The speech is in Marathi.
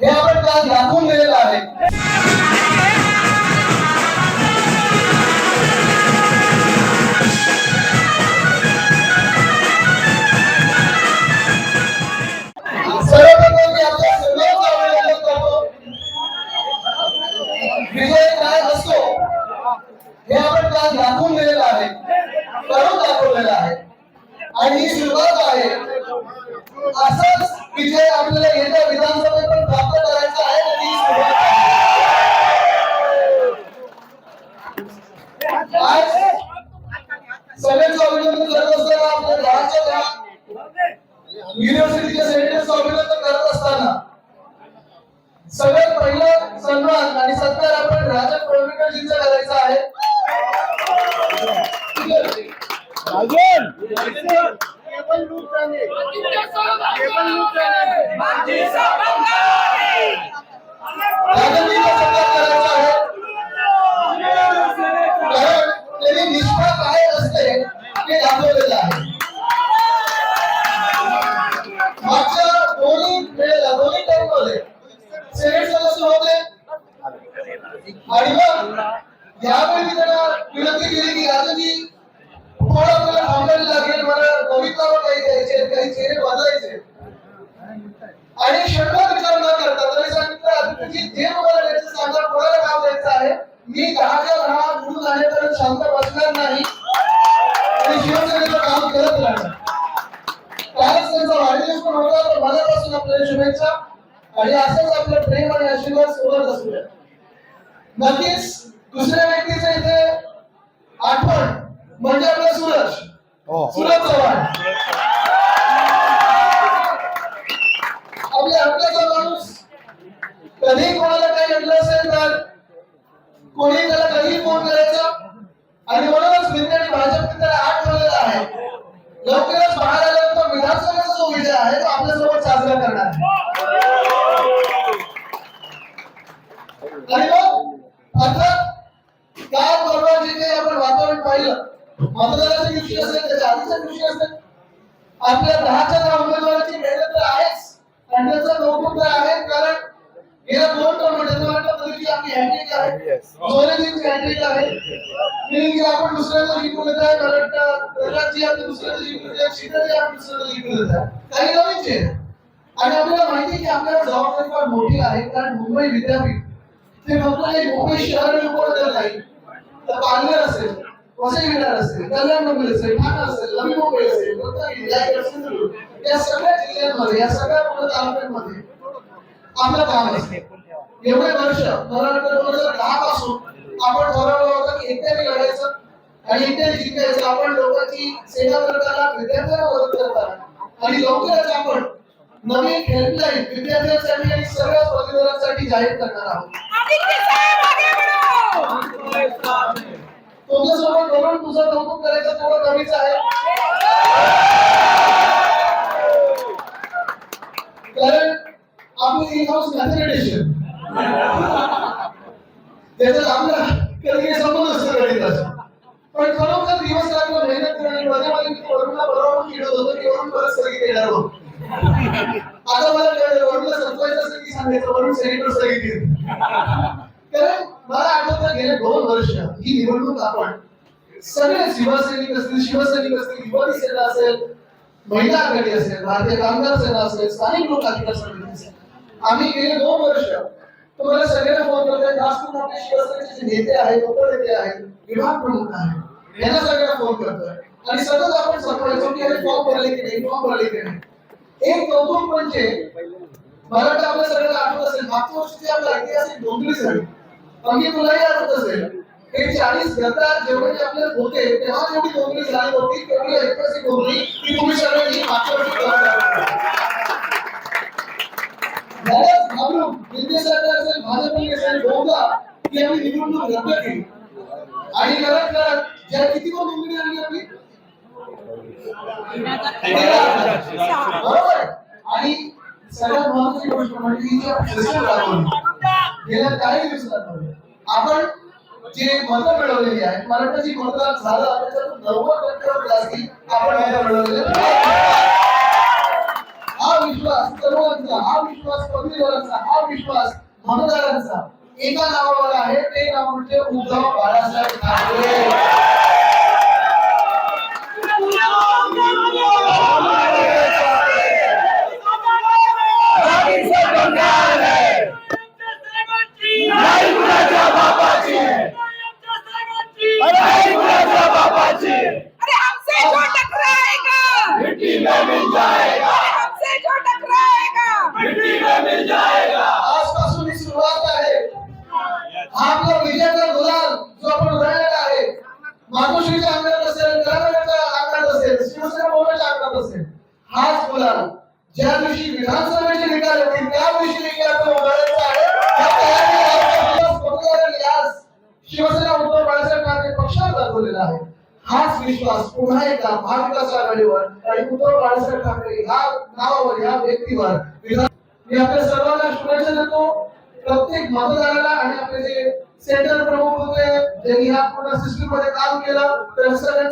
हे आपण काल दाखवून दिलेलं आहे. विजय काय असतो हे आपण दाखवून दिलेलं आहे. करून दाखवलेला आहे. आणि ही सुरुवात आहे असंच विजय आपल्याला येत्या विधानसभेत पण प्राप्त करायचा आहे. आज सगळ्यांचं अभिनंदन करत असताना आपल्या घराच्या घरात युनिव्हर्सिटीच्या सेनेटरचं अभिनंदन करत असताना सगळ्यात पहिलं सन्मान आणि सत्कार आपण राजन कोळंबीकरजींचा करायचा आहे. आहे. असते ते दाखवलेलं आहे. मागच्या दोन्ही वेळेला दोन्ही टर्ममध्ये सेनेट सदस्य होते. आणि मग यावेळी त्यांना विनंती केली की राजाजी थोडं आपल्याला थांबायला लागेल मला कवितावर काही द्यायचे काही चेहरे बदलायचे आणि क्षणभर विचार न करता त्यांनी सांगितलं "अभिजित, जे मला द्यायचं सांगा कोणाला काम द्यायचं आहे? मी दहाच्या दहा गुरु झाल्यापर्यंत शांत बसणार नाही. आणि शिवसेनेचं काम करत राहणार. कालच त्यांचा वाढदिवस पण होता तर मनापासून आपल्याला शुभेच्छा. आणि असंच आपलं प्रेम आणि आशीर्वाद सोबत असू द्या. नक्कीच दुसऱ्या व्यक्तीचं इथे आठवण. म्हणजे आपला सूरज. सूरज चव्हाण. आपल्या हक्काचा माणूस. कधी कोणाला काही घडलं असेल तर कोणी त्याला कधी फोन करायचा? आणि म्हणूनच विद्यार्थी भाजप त्याला आठ ठेवलेला आहे. लवकरच बाहेर आल्यानंतर विधानसभेचा जो विजय आहे तो आपल्यासोबत साजरा करणार. आणि मग अर्थात काय बरोबर जे काही आपण वातावरण पाहिलं मतदानाच्या दिवशी असेल त्याच्या आधीच्या दिवशी असेल. आपल्या दहाच्या दहा उमेदवाराची मेहनत तर आहेच. आणि त्याचं कौतुक तर आहे कारण गेल्या दोन की आपली हॅट्रिक आहे. जोरेजींची हॅट्रिक आहे. आपण दुसऱ्याचं जिंकून येत आहे प्रल्हादजी आपले दुसऱ्याचं जिंकून येत आहे शीतलजी आपण दुसऱ्याचं जिंकून येत आहे काही नवीनचे आणि आपल्याला माहिती की आपल्याला जबाबदारी फार मोठी आहे कारण मुंबई विद्यापीठ. ते फक्त मुंबई शहर उपनगर नाही. तर पालघर असेल. वसई विरार असेल कल्याण मुंबई असेल ठाणे असेल नवी मुंबई असेल रत्नागिरी रायगड सिंधुदुर्ग या सगळ्या जिल्ह्यांमध्ये या सगळ्या पूर्ण तालुक्यांमध्ये आपलं काम असते एवढे वर्ष मला दोन हजार दहा पासून आपण ठरवलं होतं की एकट्याने लढायचं आणि एकट्याने जिंकायचं. आपण लोकांची सेवा करताना विद्यार्थ्यांना मदत करताना आणि लवकरच आपण नवीन हेल्पलाईन विद्यार्थ्यांसाठी आणि सगळ्या पदवीधरांसाठी जाहीर करणार आहोत. तुमच्यासोबत बोलून तुझं कौतुक करायचं थोडं कमीच आहे. कारण आपली इन हाऊस मॅथमॅटिशियन त्याचा आपला कधी संबंध असतो गणिताचा पण खरोखर दिवस रात्र मेहनत करणे माझ्या मला मी वरुणला बरोबर चिडत होतो की वरुण परत स्थगित येणार होतो. आता मला वरुणला संपवायचं असं की सांगायचं वरुण सेनेटर स्थगित येईल. कारण मला आठवतं गेले दोन वर्ष ही निवडणूक आपण सगळे शिवसैनिक असतील शिवसैनिक असतील युवती सेना असेल महिला आघाडी असेल भारतीय कामगार सेना असेल स्थानिक लोक अधिकार समिती असेल. आम्ही गेले दोन वर्ष तुम्हाला सगळ्यांना फोन करतोय खास करून आपले शिवसेनेचे जे नेते आहेत उपनेते आहेत विभाग प्रमुख आहेत यांना सगळ्यांना फोन करतोय. आणि सतत आपण सांगायचो की अरे फॉर्म भरले की नाही फॉर्म भरले की नाही. एक कौतुक म्हणजे मला वाटतं आपल्या सगळ्यांना आठवत असेल मागच्या वर्षी आपला ऐतिहासिक डोंगरी झाली अगदी तुलाही आठवत असेल. हे चाळीस गद्दार जेवढे आपल्याला होते तेव्हा जेवढी कोंबडी झाली होती तेवढी ऐतिहासिक कोंबडी ही तुम्ही सगळ्यांनी मागच्या वर्षी करून घाबरून केंद्र सरकार असेल भाजपने असेल बहुधा की आम्ही निवडणूक रद्द केली. आणि करत करत ज्या किती पण नोंदणी आली आपली? बरोबर आणि सगळ्यात महत्वाची गोष्ट म्हणजे गेल्या काही दिवसात. आपण जे मतं मिळवलेली आहेत मराठाची मतदान झालं त्याच्यातून नव्वद टक्क्यावर जास्ती आपण मतं मिळवलेली हा विश्वास सर्वांचा हा विश्वास पदवीधरांचा हा विश्वास मतदारांचा एका नावावर आहे ते नाव म्हणजे उद्धव बाळासाहेब ठाकरे. अरे हमसे जो टकराएगा आजपासून ही सुरुवात आहे. आपला विजयाचा गुलाल जो आपण उधळलेला आहे मातोश्रीच्या अंगणात असेल कराडच्या अंगणात असेल शिवसेना भवनाच्या अंगणात असेल हाच गुलाल ज्या दिवशी विधानसभेचे निकाल येतील त्या दिवशी देखील आपण उधळायचा आहे. आज आज शिवसेना उद्धव बाळासाहेब ठाकरे पक्षावर दाखवलेला आहे? हाच विश्वास पुन्हा एकदा महाविकास आघाडीवर आणि उद्धव बाळासाहेब ठाकरे ह्या नावावर ह्या व्यक्तीवर. मी आपल्या सर्वांना शुभेच्छा देतो. प्रत्येक मतदाराला आणि आपले जे सेंटर प्रमुख होते ज्यांनी ह्या पूर्ण सिस्टीममध्ये काम केलं तर सगळ्यांना